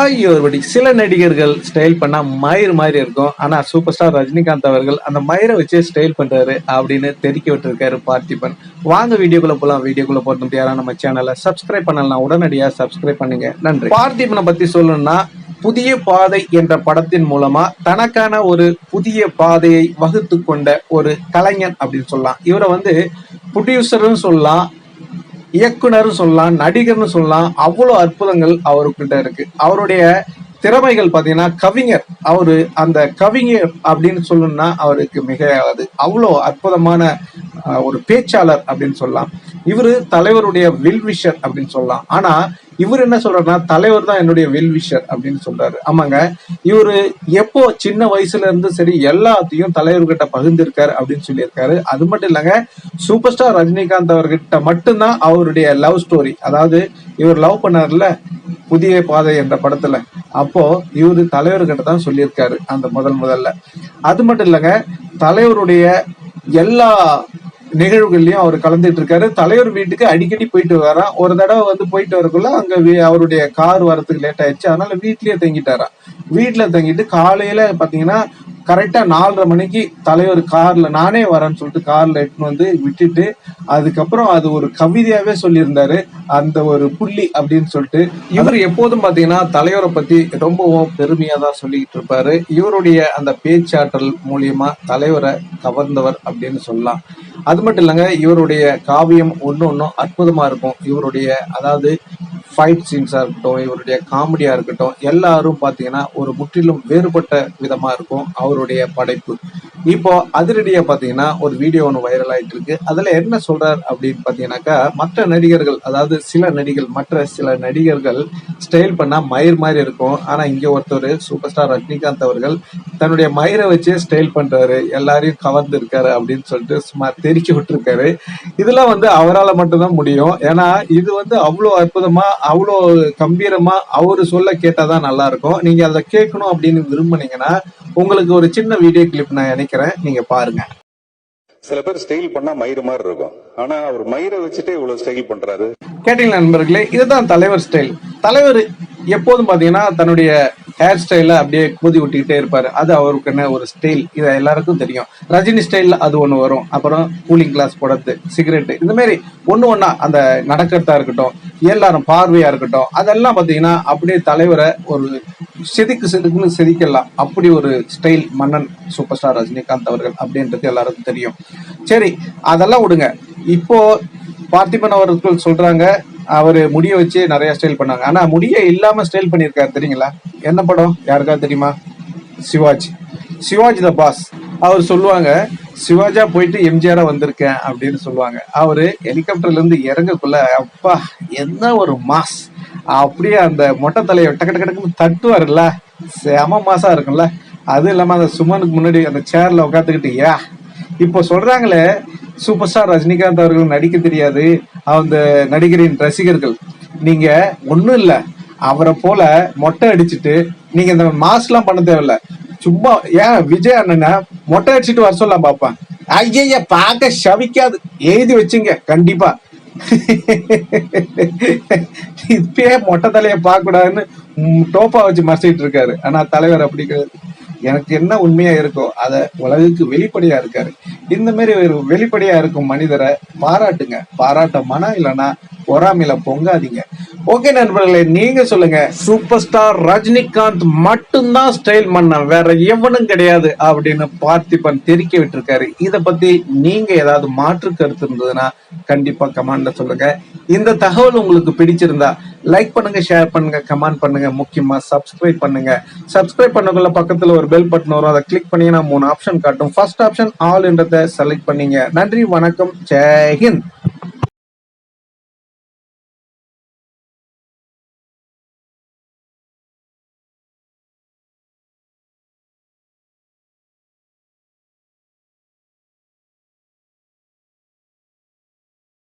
ஐயோ ஒருபடி சில நடிகர்கள் ஸ்டைல் பண்ணா மயிர் மாதிரி இருக்கும். ஆனா சூப்பர் ஸ்டார் ரஜினிகாந்த் அவர்கள் அந்த மயிரை வச்சு ஸ்டைல் பண்றாரு அப்படின்னு தெரிக்க விட்டுருக்காரு பார்த்திபன். வாங்க வீடியோக்குள்ள போலாம். வீடியோக்குள்ள போறது முடியாத நம்ம சேனலை சப்ஸ்கிரைப் பண்ணலாம் உடனடியா சப்ஸ்கிரைப் பண்ணுங்க. நன்றி. பார்த்திபனை பத்தி சொல்லணும்னா புதிய பாதை என்ற படத்தின் மூலமா தனக்கான ஒரு புதிய பாதையை வகுத்து கொண்ட ஒரு கலைஞன் அப்படின்னு சொல்லலாம். இவரை வந்து ப்ரொடியூசர்னு சொல்லலாம். இயக்குனர்னு சொல்லலாம் நடிகர்னு சொல்லலாம் அவ்வளோ அற்புதங்கள் அவர்கிட்ட இருக்கு. அவருடைய திறமைகள் பார்த்தீங்கன்னா கவிஞர். அவர் அந்த கவிஞர் அப்படின்னு சொல்லணும்னா அவருக்கு மிகையாகாது அவ்வளோ அற்புதமான ஒரு பேச்சாளர் அப்படின்னு சொல்லலாம். இவரு தலைவருடைய வில்விஷர் அப்படின்னு சொல்லலாம். ஆனால் இவர் என்ன சொல்றாருன்னா தலைவர் தான் என்னுடைய வெல்விஷர் அப்படின்னு சொல்றாரு. ஆமாங்க. இவரு எப்போ சின்ன வயசுல இருந்து சரி எல்லாத்தையும் தலைவர்கிட்ட பகிர்ந்திருக்காரு அப்படின்னு சொல்லியிருக்காரு. அது மட்டும் இல்லைங்க சூப்பர் ஸ்டார் ரஜினிகாந்த் அவர்கிட்ட மட்டும்தான் அவருடைய லவ் ஸ்டோரி அதாவது இவர் லவ் பண்ணார்ல புதிய பாதை என்ற படத்துல. அப்போ இவரு தலைவர்கிட்ட தான் சொல்லியிருக்காரு அந்த முதல் முதல்ல. அது மட்டும் இல்லைங்க தலைவருடைய எல்லா நிகழ்வுகள்லயும் அவர் கலந்துட்டு இருக்காரு. தலைவர் வீட்டுக்கு அடிக்கடி போயிட்டு வரான் ஒரு தடவை வந்து போயிட்டு வரக்குள்ள அங்க அவருடைய கார் வரதுக்கு லேட் ஆயிடுச்சு. அதனால வீட்லயே தங்கிட்டாராம் வீட்டுல தங்கிட்டு காலையில பாத்தீங்கன்னா கரெக்டா நாலரை மணிக்கு தலைவர் கார்ல நானே வரேன்னு சொல்லிட்டு கார்ல எடுத்துன்னு வந்து விட்டுட்டு அதுக்கப்புறம் அது ஒரு கவிதையாவே சொல்லியிருந்தாரு அந்த ஒரு புள்ளி அப்படின்னு சொல்லிட்டு. இவர் எப்போதும் பாத்தீங்கன்னா தலைவரை பத்தி ரொம்பவும் பெருமையா தான் சொல்லிக்கிட்டு இருப்பாரு. இவருடைய அந்த பேச்சாற்றல் மூலியமா தலைவரை கவர்ந்தவர் அப்படின்னு சொல்லலாம். அது மட்டும் இல்லைங்க இவருடைய காவியம் ஒன்று ஒன்றும் அற்புதமா இருக்கும். இவருடைய அதாவது ஃபைட் சீன்ஸா இருக்கட்டும் இவருடைய காமெடியா இருக்கட்டும் எல்லாரும் பாத்தீங்கன்னா ஒரு முற்றிலும் வேறுபட்ட விதமா இருக்கும் அவருடைய படைப்பு. இப்போ அதிரடியா பாத்தீங்கன்னா ஒரு வீடியோ ஒன்று வைரல் ஆயிட்டு இருக்கு அதுல என்ன சொல்றார் அப்படின்னு பாத்தீங்கன்னாக்கா மற்ற நடிகர்கள் அதாவது சில நடிகர்கள் மற்ற சில நடிகர்கள் ஸ்டைல் பண்ணா மயிர் மாதிரி இருக்கும். ஆனா இங்க ஒருத்தர் சூப்பர் ஸ்டார் ரஜினிகாந்த் அவர்கள் தன்னுடைய மயிரை வச்சு ஸ்டைல் பண்றாரு. எல்லாரையும் கவர்ந்து இருக்காரு அப்படின்னு சொல்லிட்டு சும்மா தெரிச்சு விட்டுருக்காரு. இதெல்லாம் வந்து அவரால் மட்டும்தான் முடியும். ஏன்னா இது வந்து அவ்வளோ அற்புதமா அவ்வளோ கம்பீரமா அவர் சொல்ல கேட்டாதான் நல்லா இருக்கும். நீங்க அதை கேட்கணும் அப்படின்னு விரும்புனீங்கன்னா உங்களுக்கு ஒரு சின்ன வீடியோ கிளிப் நான் நினைக்கிறேன். நீங்க பாருங்க. சில பேர் ஸ்டைல் பண்ணா மயிறு மாதிரி இருக்கும். ஆனா அவர் மயிரை வச்சுட்டே இவ்வளவு ஸ்டைல் பண்றாரு. கேட்டீங்களா நண்பர்களே? இதுதான் தலைவர் ஸ்டைல் தலைவர் எப்போதும் பாத்தீங்கன்னா தன்னுடைய ஹேர் ஸ்டைல அப்படியே கூதி விட்டுக்கிட்டே இருப்பாரு. அது அவருக்குன்னு ஒரு ஸ்டைல் இது எல்லாருக்கும் தெரியும். ரஜினி ஸ்டைல்ல அது ஒண்ணு வரும். அப்புறம் கூலிங் கிளாஸ் போடுறது சிகரெட் இந்த மாதிரி ஒண்ணு ஒண்ணா அந்த நடக்கிறதா இருக்கட்டும் எல்லாரும் பார்வையா இருக்கட்டும் அதெல்லாம் பாத்தீங்கன்னா அப்படியே தலைவரை ஒரு செதுக்கு செதுக்குன்னு செதுக்கலாம் அப்படி ஒரு ஸ்டைல் மன்னன் சூப்பர் ஸ்டார் ரஜினிகாந்த் அவர்கள் அப்படின்றது எல்லாருக்கும் தெரியும். சரி அதெல்லாம் விடுங்க. இப்போ பார்த்திபன் அவர்கள் சொல்றாங்க அவரு முடிய வச்சு நிறைய ஸ்டைல் பண்ணாங்க. ஆனா முடிய இல்லாம ஸ்டைல் பண்ணியிருக்காரு தெரியுங்களா? என்ன படம்? யாருக்காவது தெரியுமா? சிவாஜி. Sivaji the boss. அவர் சொல்லுவாங்க சிவாஜா போயிட்டு எம்ஜிஆரா வந்திருக்கேன் அப்படின்னு சொல்லுவாங்க. அவரு ஹெலிகாப்டர்ல இருந்து இறங்கக்குள்ள அப்பா என்ன ஒரு மாஸ். அப்படியே அந்த மொட்டை தலையை டக்கு டக்கு டக்குன்னு தட்டுவாருல்ல. செம மாசா இருக்கும்ல. அது இல்லாம அந்த சுமனுக்கு முன்னாடி அந்த சேர்ல உட்காந்துக்கிட்டியா இப்போ சொல்றாங்களே சூப்பர் ஸ்டார் ரஜினிகாந்த் அவர்கள் நடிக்க தெரியாது. அந்த நடிகரின் ரசிகர்கள். நீங்க ஒண்ணும் இல்ல. அவரை போல மொட்டை அடிச்சுட்டு நீங்க இந்த மாஸ் எல்லாம் பண்ண தேவையில்ல. சும்மா ஏன் விஜய் அண்ணனை மொட்டை அடிச்சிட்டு வர சொல்லலாம் பாப்பான் ஐயா பார்க்க சவிக்காது. எழுதி வச்சுங்க கண்டிப்பா. இப்பயே மொட்டை தலைய பார்க்க கூடாதுன்னு டோப்பா வச்சு மறைச்சிட்டு இருக்காரு. ஆனா தலைவர் அப்படி கிடையாது. எனக்கு என்ன உண்மையா இருக்கோ அத உலகுக்கு வெளிப்படையா இருக்காரு. இந்த மாதிரி ஒரு வெளிப்படையா இருக்கும் மனிதரை பாராட்டுங்க. பாராட்ட மனம் இல்லைன்னா பொறாமையில பொங்காதீங்க. ஓகே நண்பர்களே நீங்க சொல்லுங்க. சூப்பர் ஸ்டார் ரஜினிகாந்த் மட்டும்தான் ஸ்டைல் பண்ண வேற எவனும் கிடையாது அப்படின்னு பார்த்திபன் தெரிக்க விட்டுருக்காரு. இத பத்தி நீங்க ஏதாவது மாற்று கருத்து இருந்ததுன்னா கண்டிப்பா கமெண்ட்ல சொல்லுங்க. இந்த தகவல் உங்களுக்கு பிடிச்சிருந்தா லைக் பண்ணுங்க ஷேர் பண்ணுங்க கமெண்ட் பண்ணுங்க முக்கியமா சப்ஸ்கிரைப் பண்ணுங்க. சப்ஸ்கிரைப் பண்ணக்குள்ள பக்கத்துல ஒரு பெல் பட்டன் வரும். அதை கிளிக் பண்ணீங்கன்னா மூணு ஆப்ஷன் காட்டும். ஃபர்ஸ்ட் ஆப்ஷன் ஆல் என்றதை செலக்ட் பண்ணீங்க. நன்றி வணக்கம் ஜெய்ஹிந்த்